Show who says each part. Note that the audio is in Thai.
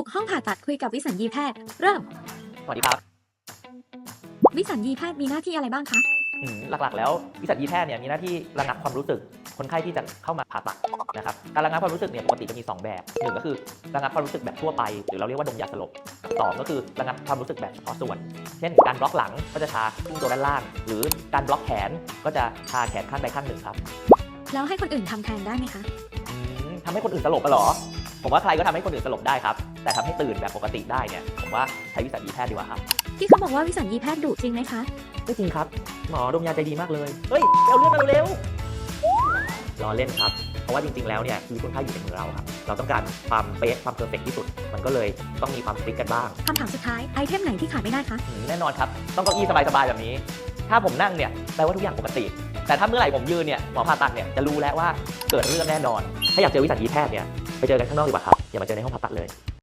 Speaker 1: บุกห้องผ่าตัดคุยกับวิสัญญีแพทย์ เริ่ม
Speaker 2: สวัสดีครับ
Speaker 1: วิสัญญีแพทย์มีหน้าที่อะไรบ้างคะ
Speaker 2: อืมหลักๆ แล้ววิสัญญีแพทย์เนี่ยมีหน้าที่ระงับความรู้สึก คนไข้ที่จะเข้ามาผ่าตัดนะครับ การระงับความรู้สึกเนี่ยปกติจะมี 2 แบบหนึ่งก็คือระงับความรู้สึกแบบทั่วไป หรือเราเรียกว่าดมยาสลบสองก็คือระงับความรู้สึกแบบเฉพาะส่วน เช่น การบล็อกหลังก็จะทาที่ตัวด้านล่าง หรือการบล็อกแขนก็จะทาแขนข้างใดข้างหนึ่งครับ
Speaker 1: แล้วให้คนอื่นทำแทนได้ไหมคะ
Speaker 2: อืมทำให้คนอื่นสลบไปหรอ ผมว่าใครก็ทำให้คนอื่นสลบได้ครับ แต่ทำให้ตื่นแบบปกติได้เนี่ย ผมว่าใช้วิสัญญีแพทย์ดีกว่าครับ
Speaker 1: ที่เขาบอกว่าวิสัญญีแพทย์ดุจริงไหมคะ
Speaker 2: ไม่จริงครับ หมอดมยาใจดีมากเลย เฮ้ยไปเอาเรื่องมาเร็วๆรอเล่นครับ เพราะว่าจริง ๆ แล้วเนี่ยชีวิตคนไข้อยู่ในมือเราครับ เราต้องการความเป๊ะความเพอร์เฟกที่สุด มันก็เลยต้องมีความสติ๊กกันบ้าง
Speaker 1: คำถามสุดท้ายไอเทมไหนที่ขาดไม่ได้คะ
Speaker 2: อืมแน่นอนครับ ต้องเก้าอี้สบายๆแบบนี้ ถ้าผมนั่งเนี่ยแปลว่าทุกอย่างปกติแต่ถ้าเมื่อไหร่ผมยืนเนี่ยหมอผ่าตัดเนี่ยจะรู้แล้วว่าเกิดเรื่องแน่นอน ถ้าอยากเจอวิสัญญีแพทย์เนี่ย ไปเจอกันข้างนอกดีกว่าครับ อย่ามาเจอในห้องผ่าตัดเลย